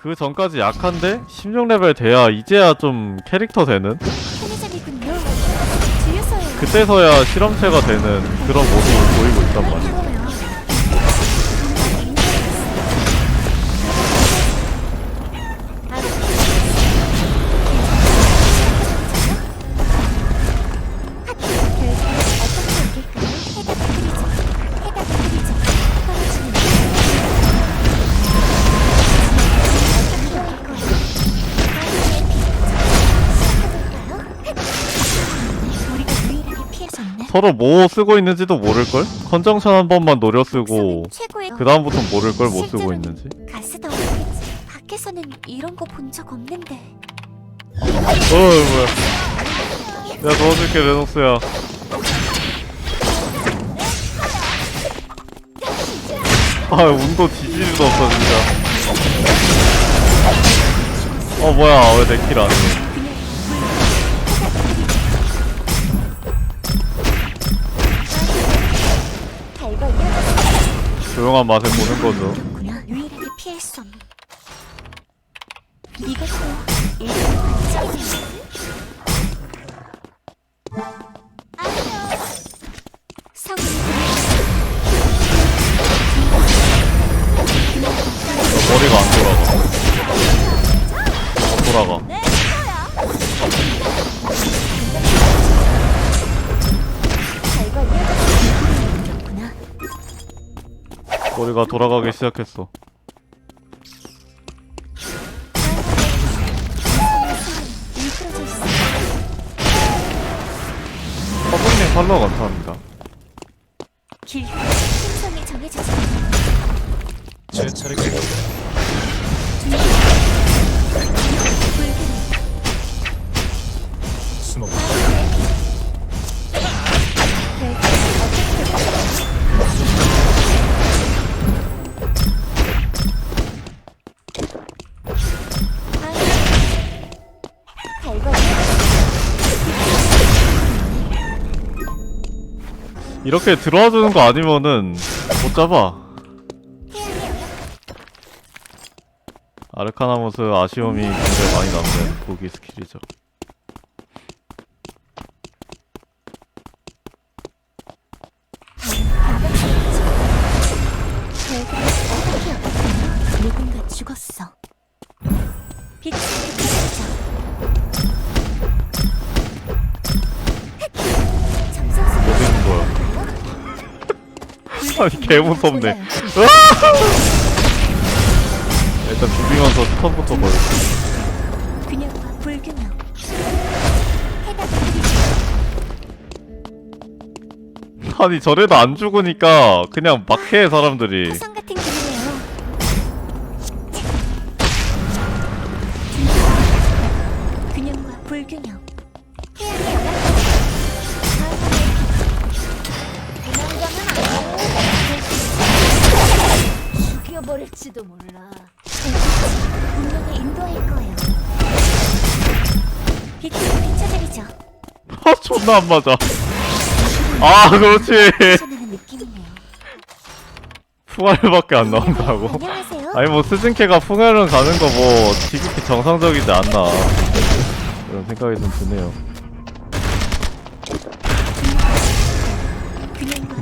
그 전까지 약한데? 16레벨 돼야 이제야 좀 캐릭터 되는? 그때서야 실험체가 되는 그런 모습을 보이고 있단 말이야. 서로 뭐 쓰고 있는지도 모를걸? 컨정션 한 번만 노려 쓰고 최고의 그 다음부터 모를걸 뭐 쓰고 있는지. 가스도 없겠지. 밖에서는 이런 거 본 적 없는데. 어 뭐야? 내가 도와줄게 레녹스야. 아 운도 뒤지지도 없어 진짜. 어 뭐야 왜 내 킬 안 해? 조용한 맛에 보는 거죠. 머리가 돌아가기 시작했어. 서브님 팔로우 감사합니다. 길. 제 차례입니다. 숨어 이렇게 들어와 주는 거 아니면은 못 잡아. 아르카나모스 아쉬움이 굉장히 많이 남는 무기 스킬이죠. 죽었어. 빛이 비춰 아니 개 무섭네. 일단 비비면서 스턴부터 걸고. 불균형. 아니 저래도 안 죽으니까 그냥 막해 사람들이. 화성 같은 불균형. 죽여버릴지도 몰라. 운명을 인도할 거예요. 빛이 비춰드리죠. 아 존나 안 맞아. 아 그렇지. 느낌이네요. 풍알밖에 안 나온다고. 안녕하세요. 아니 뭐 스즈케가 풍알은 가는 거 뭐 지극히 정상적이지 않나 이런 생각이 좀 드네요.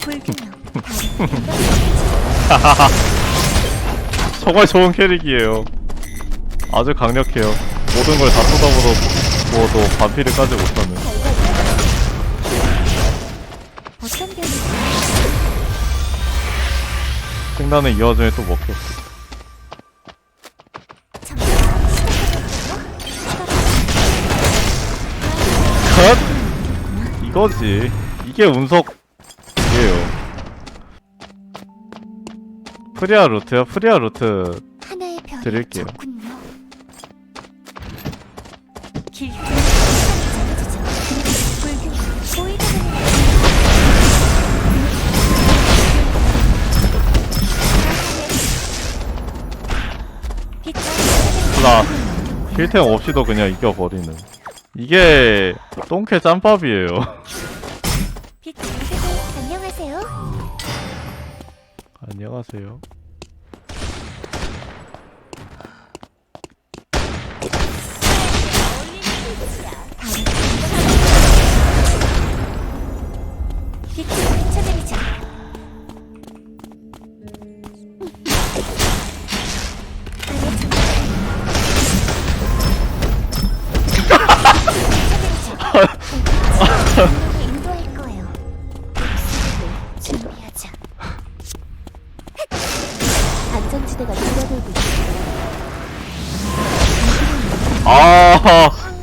불균형. 정말 좋은 캐릭이에요. 아주 강력해요. 모든 걸 다 쏟아부어 부어도 반피를 까지 못하는. 생나는 이 와중에 또 먹혔어. 컷! 이거지. 이게 운석 프리아 루트야? 프리아 루트 하나의 별이 드릴게요. 적군요. 길나 힐템 없이도 그냥 이겨버리는. 이게 똥캐 짬밥이에요. 안녕하세요.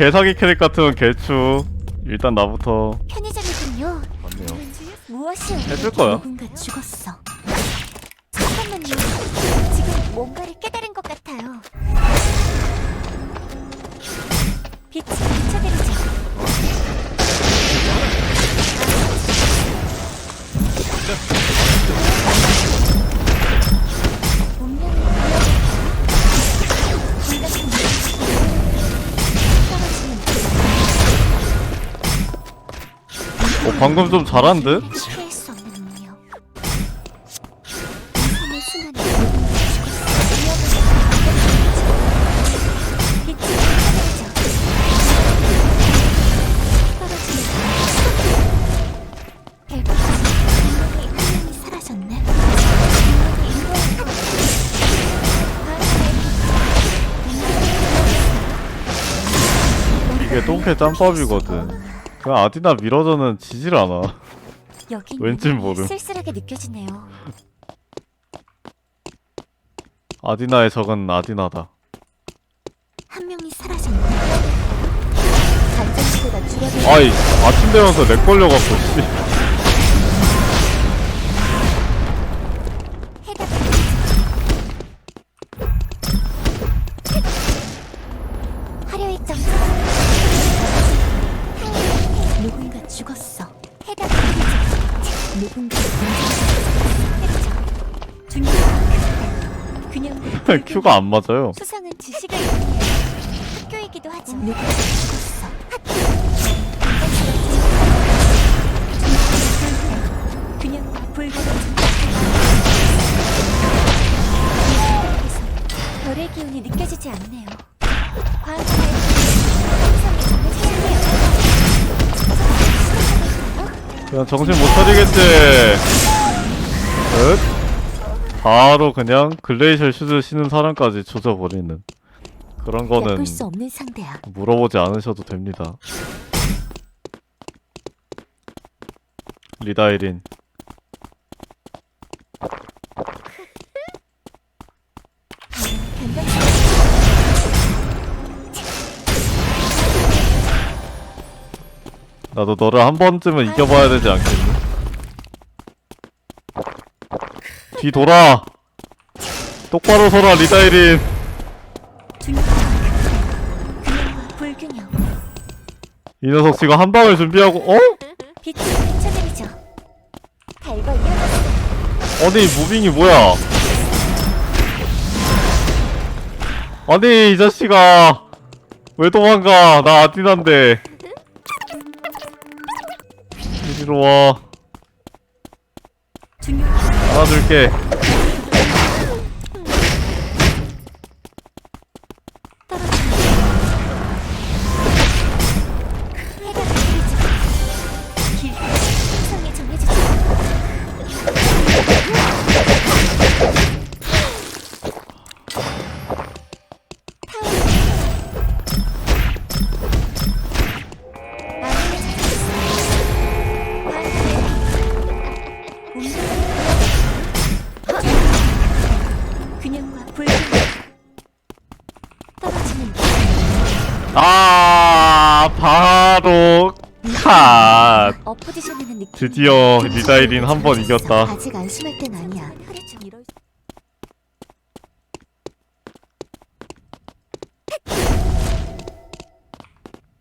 개사기 캐릭 같으면 개추 일단 나부터 편의점이군요. 맞네요 무엇이요? 해줄 거야. 누군가 죽었어. 잠깐만요. 지금 뭔가를 깨달은 것 같아요. 빛이 비춰드리죠. 방금 좀 잘한 듯? 이게 똥개 짬밥이거든 그냥 아디나 밀어서는 지질 않아 여긴 왠진 모름. 쓸쓸하게 느껴지네요. 아디나의 적은 아디나다 한 명이 사라졌네. 아이 아침 되면서 렉 걸려갖고 씨 큐가 안 맞아요 수상은 지식을 학교이기도 누군가 죽었어 그냥 별의 기운이 느껴지지 않네요. 그냥 정신 못 차리겠지 끝 바로 그냥 글레이셜 슈즈 신은 사람까지 조져버리는 그런 거는 수 없는 상대야. 물어보지 않으셔도 됩니다 리다이린 나도 너를 한 번쯤은 이겨봐야 되지 않겠니? 뒤 돌아! 똑바로 서라 리다이린! 이 녀석 지금 한 방을 준비하고 어? 이어졌어. 아니 무빙이 뭐야? 아니 이 자식아 왜 도망가 나 아디난데 이리로 와 안아줄게 컷 엎어지셔는 느낌. 드디어 리다이린 한 번 이겼다 아직 안심할 땐 아니야.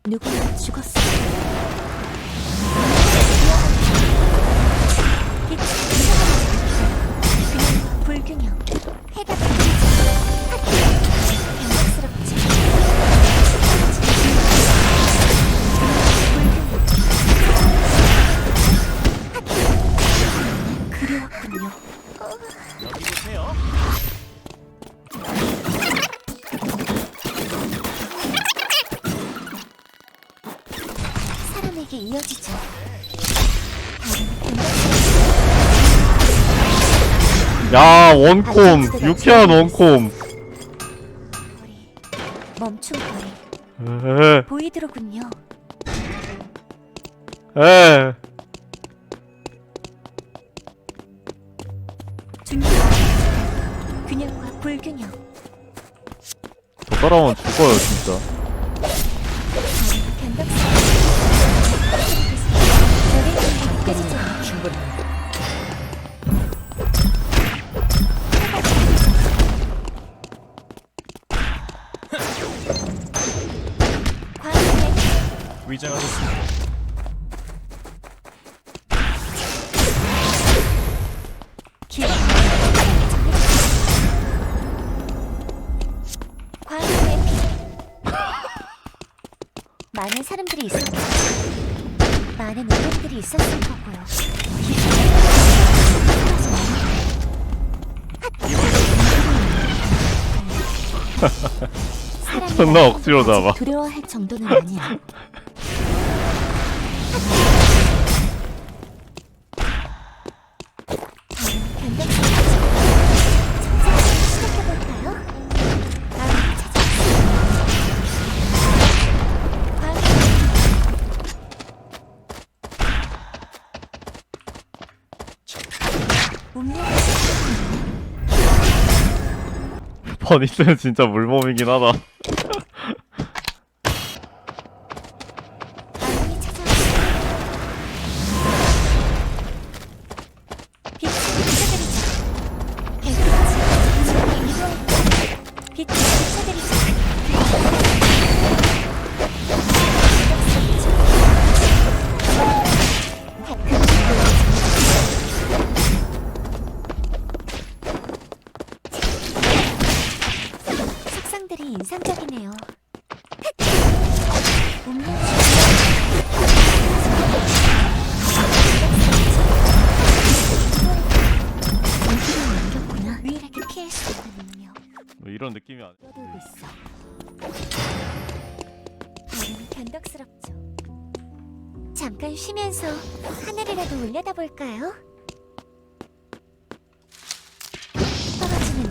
누군가 죽었어. 불균형. 해가 그리웠군요. 여기 보세요. 사람에게 이어지죠. 야 원콤 유쾌한 원콤 거리, 멈춘 거리 에헤. 보이더로군요. 에 불균형. 저 사람은 죽어요 진짜 사람들이 있었고 많은 오름들이 있었을 거고요 사람이 존나 억지로 잡아. 두려워할 정도는 아니야 버니스는 진짜 물몸이긴 하다 이런 느낌이 아니야 떠돌고 있어. 나는 변덕스럽죠. 잠깐 쉬면서 하늘이라도 올려다볼까요? 떨어지는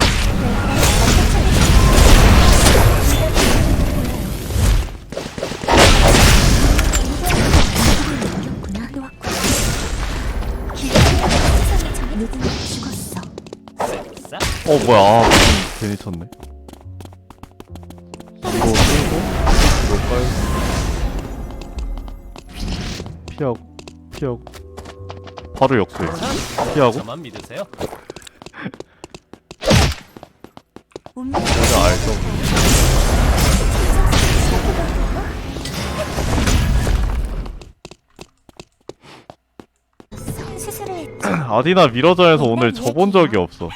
누군가 죽었어. 어 뭐야 아, 괜히 쳤네 피하고 피하고 바로 역수해 피하고 저만 믿으세요. 운명 내가 알죠 수술을 했지. 아디나 미러전에서 오늘 져본 적이 없어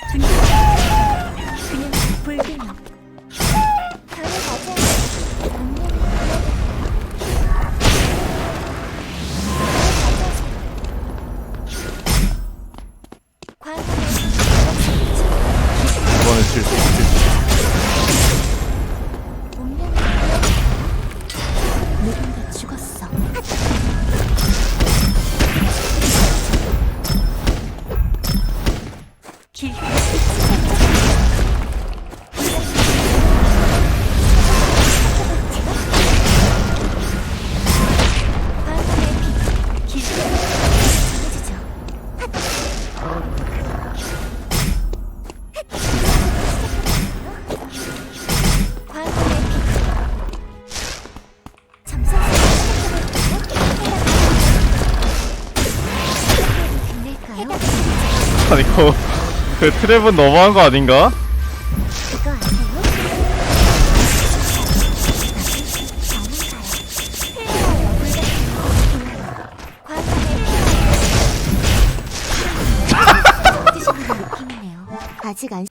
아니 이거 그 트랩은 너무한 거 아닌가? 그거 아세요? 아직 안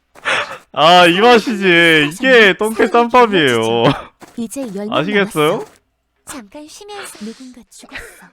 아이 맛이지 이게 똥개 이제 열 아시겠어요? 잠깐 쉬면서 누군가 죽었어.